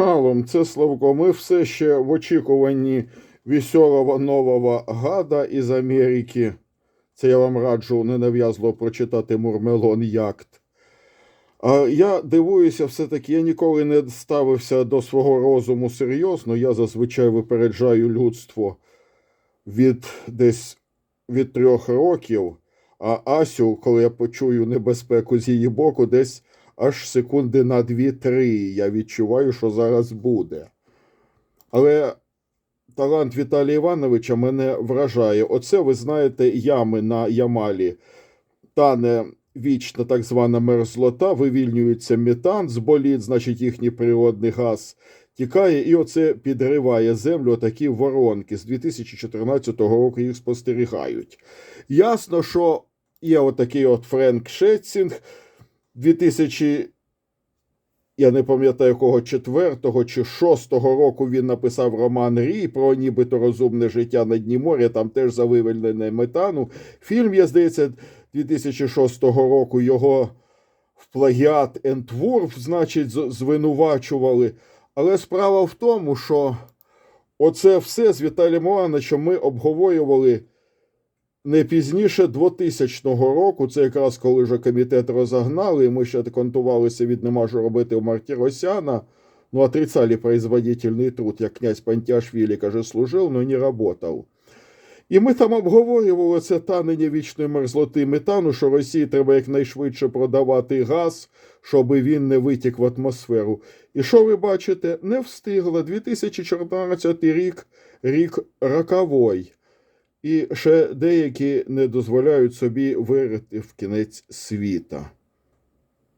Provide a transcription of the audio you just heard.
Шалом, це Славко. Ми все ще в очікуванні веселого нового гада із Америки. Це я вам раджу ненав'язливо прочитати Мурмелон Якт. А я дивуюся, все-таки я ніколи не ставився до свого розуму серйозно. Я зазвичай випереджаю людство від десь від трьох років, а Асю, коли я почую небезпеку з її боку, десь аж секунди на 2-3. Я відчуваю, що зараз буде. Але талант Віталія Івановича мене вражає. Оце, ви знаєте, ями на Ямалі. Тане вічна так звана мерзлота, вивільнюється метан з боліт, значить їхній природний газ тікає, і оце підриває землю. Такі воронки. З 2014 року їх спостерігають. Ясно, що є отакий от Френк Шетцінг, 2000, я не пам'ятаю якого четвертого чи шостого року він написав роман Рій про нібито розумне життя на дні моря, там теж за вивільнене метану. Фільм, я здається, 2006 року його в плагіат Ентвурф, значить, звинувачували. Але справа в тому, що оце все з Віталієм Івановичем ми обговорювали не пізніше 2000 року, це якраз коли вже комітет розогнали, і ми ще контувалися від нема що робити у Мартіросяна, ну, отрицали производительный труд, як князь Пантяшвілі, каже, служив, но не работав. І ми там обговорювали це танення вічної мерзлоти метану, що Росії треба якнайшвидше продавати газ, щоб він не витік в атмосферу. І що ви бачите? Не встигла. 2014 рік, рік роковой. І ще деякі не дозволяють собі вирити в кінець світа.